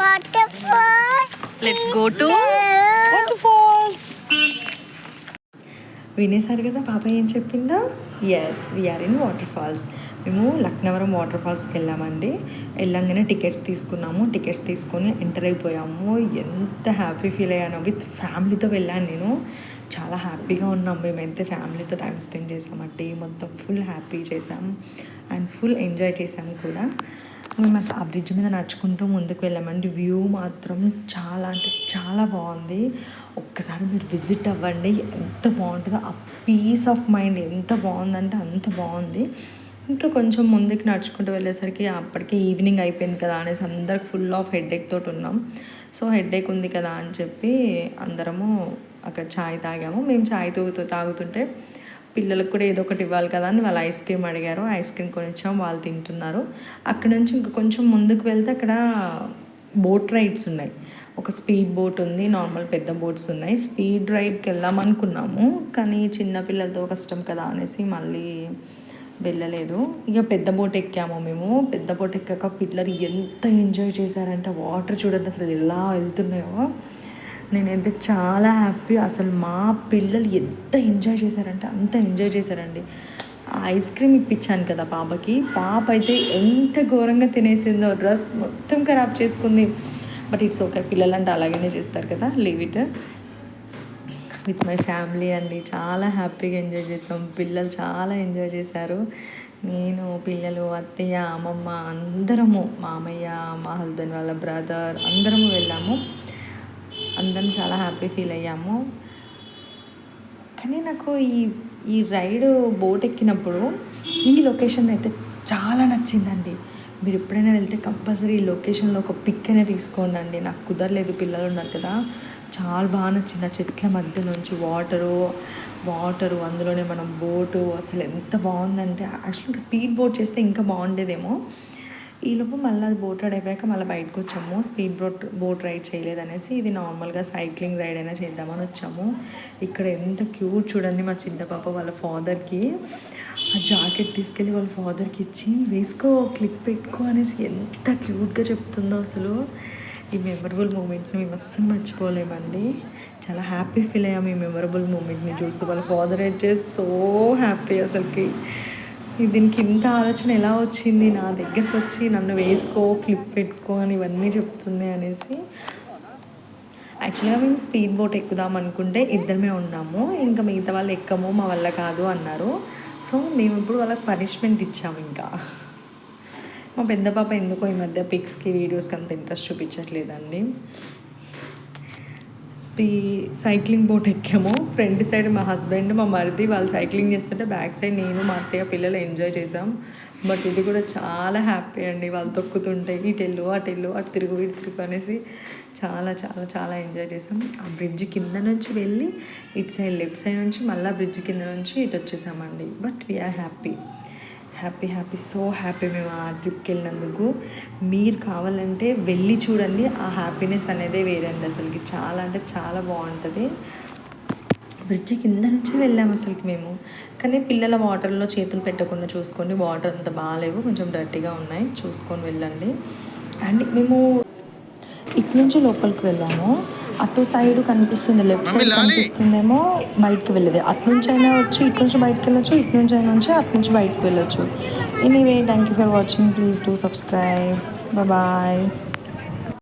waterfall. Let's go to waterfalls వినేశారు కదా పాప ఏం చెప్పిందో? Yes we are in waterfalls మేము లక్నవరం వాటర్ ఫాల్స్కి వెళ్ళామండి. వెళ్ళంగానే టికెట్స్ తీసుకున్నాము. టికెట్స్ తీసుకొని ఎంటర్ అయిపోయాము. ఎంత హ్యాపీ ఫీల్ అయ్యాను. విత్ ఫ్యామిలీతో వెళ్ళాను నేను. చాలా హ్యాపీగా ఉన్నాం. మేమైతే ఫ్యామిలీతో టైం స్పెండ్ చేసామంటే మొత్తం ఫుల్ హ్యాపీ చేసాం. అండ్ ఫుల్ ఎంజాయ్ చేసాం కూడా. మేము ఆ బ్రిడ్జ్ మీద నడుచుకుంటూ ముందుకు వెళ్ళామండి. వ్యూ మాత్రం చాలా అంటే చాలా బాగుంది. ఒక్కసారి మీరు విజిట్ అవ్వండి. ఎంత బాగుంటుందో ఆ పీస్ ఆఫ్ మైండ్ ఎంత బాగుందంటే అంత బాగుంది. ఇంకా కొంచెం ముందుకు నడుచుకుంటూ వెళ్ళేసరికి అప్పటికే ఈవినింగ్ అయిపోయింది కదా అనేసి అందరికి ఫుల్ ఆఫ్ హెడేక్ తోటి ఉన్నాం. సో హెడేక్ ఉంది కదా అని చెప్పి అందరము అక్కడ ఛాయ్ తాగాము. మేము ఛాయ్ తాగుతూ తాగుతుంటే పిల్లలకు కూడా ఏదో ఒకటి ఇవ్వాలి కదా అని వాళ్ళు ఐస్ క్రీమ్ అడిగారు. ఐస్ క్రీమ్ కొనిచ్చాం వాళ్ళు తింటున్నారు. అక్కడ నుంచి ఇంకా కొంచెం ముందుకు వెళ్తే అక్కడ బోట్ రైడ్స్ ఉన్నాయి. ఒక స్పీడ్ బోట్ ఉంది నార్మల్ పెద్ద బోట్స్ ఉన్నాయి. స్పీడ్ రైడ్కి వెళ్దాం అనుకున్నాము. కానీ చిన్న పిల్లలతో కష్టం కదా అనేసి మళ్ళీ వెళ్ళలేదు. ఇక పెద్ద బోట్ ఎక్కాము మేము. పెద్ద బోట్ ఎక్కాక పిల్లలు ఎంత ఎంజాయ్ చేశారంటే వాటర్ చూడండి అసలు ఎలా వెళ్తున్నాయో. నేనైతే చాలా హ్యాపీ అసలు మా పిల్లలు ఎంత ఎంజాయ్ చేశారంటే అంత ఎంజాయ్ చేశారండి. ఐస్ క్రీమ్ ఇప్పించాను కదా పాపకి. పాప అయితే ఎంత ఘోరంగా తినేసిందో డ్రెస్ మొత్తం ఖరాబ్ చేసుకుంది. బట్ ఇట్స్ ఓకే పిల్లలంటే అలాగనే చేస్తారు కదా leave it with my family అండి చాలా హ్యాపీగా ఎంజాయ్ చేసాం. పిల్లలు చాలా ఎంజాయ్ చేశారు. నేను పిల్లలు అత్తయ్య అమ్మమ్మ అందరము మామయ్య మా హస్బెండ్ వాళ్ళ బ్రదర్ అందరము వెళ్ళాము. అందరం చాలా హ్యాపీ ఫీల్ అయ్యాము. కానీ నాకు ఈ ఈ రైడ్ బోట్ ఎక్కినప్పుడు ఈ లొకేషన్ అయితే చాలా నచ్చిందండి. మీరు ఎప్పుడైనా వెళ్తే కంపల్సరీ ఈ లొకేషన్లో ఒక పిక్ అనే తీసుకోండి అండి. నాకు కుదరలేదు పిల్లలు ఉన్నారు కదా. చాలా బాగా నచ్చింది. ఆ చెట్ల మధ్య నుంచి వాటరు వాటరు అందులోనే మనం బోటు అసలు ఎంత బాగుందంటే యాక్చువల్గా స్పీడ్ బోట్ చేస్తే ఇంకా బాగుండేదేమో. ఈలోపు మళ్ళీ అది బోట్ రైడ్ అయిపోయాక మళ్ళీ బయటకు వచ్చాము. స్పీడ్ బోట్ బోట్ రైడ్ చేయలేదనేసి ఇది నార్మల్గా సైక్లింగ్ రైడ్ అయినా చేద్దామని వచ్చాము. ఇక్కడ ఎంత క్యూట్ చూడండి మా చిన్న పాప వాళ్ళ ఫాదర్కి ఆ జాకెట్ తీసుకెళ్ళి వాళ్ళ ఫాదర్కి ఇచ్చి వేసుకో క్లిప్ పెట్టుకో అనేసి ఎంత క్యూట్గా చెప్తుందో అసలు. ఈ మెమరబుల్ మూమెంట్ని మేము అస్సలు మర్చిపోలేమండి. చాలా హ్యాపీ ఫీల్ అయ్యాము ఈ మెమరబుల్ మూమెంట్ని చూస్తూ. వాళ్ళ ఫాదర్ అయితే సో హ్యాపీ అసలుకి. దీనికి ఇంత ఆలోచన ఎలా వచ్చింది? నా దగ్గరకు వచ్చి నన్ను వేసుకో క్లిప్ పెట్టుకో అని ఇవన్నీ చెప్తుంది అనేసి. యాక్చువల్గా మేము స్పీడ్ బోట్ ఎక్కుదాం అనుకుంటే ఇద్దరమే ఉన్నాము. ఇంకా మిగతా వాళ్ళు ఎక్కము మా వల్ల కాదు అన్నారు. సో మేము ఇప్పుడు వాళ్ళకి పనిష్మెంట్ ఇచ్చాము ఇంకా. మా పెద్ద పాప ఎందుకో ఈ మధ్య పిక్స్కి వీడియోస్కి అంత ఇంట్రెస్ట్ చూపించట్లేదండి. స్పీ సైక్లింగ్ బోట్ ఎక్కాము. ఫ్రంట్ సైడ్ మా హస్బెండ్ మా మరిది వాళ్ళు సైక్లింగ్ చేస్తుంటే బ్యాక్ సైడ్ నేను మా అత్తయ్య పిల్లలు ఎంజాయ్ చేసాం బట్ ఇది కూడా చాలా హ్యాపీ అండి వాళ్ళు తొక్కుతుంటే. ఇటు వెళ్ళు అటు వెళ్ళు అటు తిరుగు ఇటు తిరుగు అనేసి చాలా చాలా చాలా ఎంజాయ్ చేసాం ఆ బ్రిడ్జ్ కింద నుంచి వెళ్ళి ఇటు సైడ్ లెఫ్ట్ సైడ్ నుంచి మళ్ళీ బ్రిడ్జ్ కింద నుంచి ఇటు వచ్చేసామండి. But we're happy. Happy happy so happy మేము ఆ ట్రిప్కి వెళ్ళినందుకు. మీరు కావాలంటే వెళ్ళి చూడండి. ఆ హ్యాపీనెస్ అనేది వేరండి అసలుకి. చాలా అంటే చాలా బాగుంటుంది. బ్రిడ్జ్ కింద నుంచి వెళ్ళాము అసలుకి మేము. కానీ పిల్లల వాటర్లో చేతులు పెట్టకుండా చూసుకోండి. వాటర్ అంత బాగాలేవు. కొంచెం డర్టీగా ఉన్నాయి. చూసుకొని వెళ్ళండి. అండ్ మేము ఇటు నుంచి లోపలికి వెళ్ళాము. అటు సైడ్ కనిపిస్తుంది లెఫ్ట్ సైడ్ కనిపిస్తుందేమో బయటకు వెళ్ళేది. అటు నుంచి అయినా వచ్చి ఇటు నుంచి బయటకు వెళ్ళొచ్చు ఇటు నుంచి అయినా వచ్చి అటు నుంచి బయటకు వెళ్ళొచ్చు. Anyway thank you for watching please do subscribe bye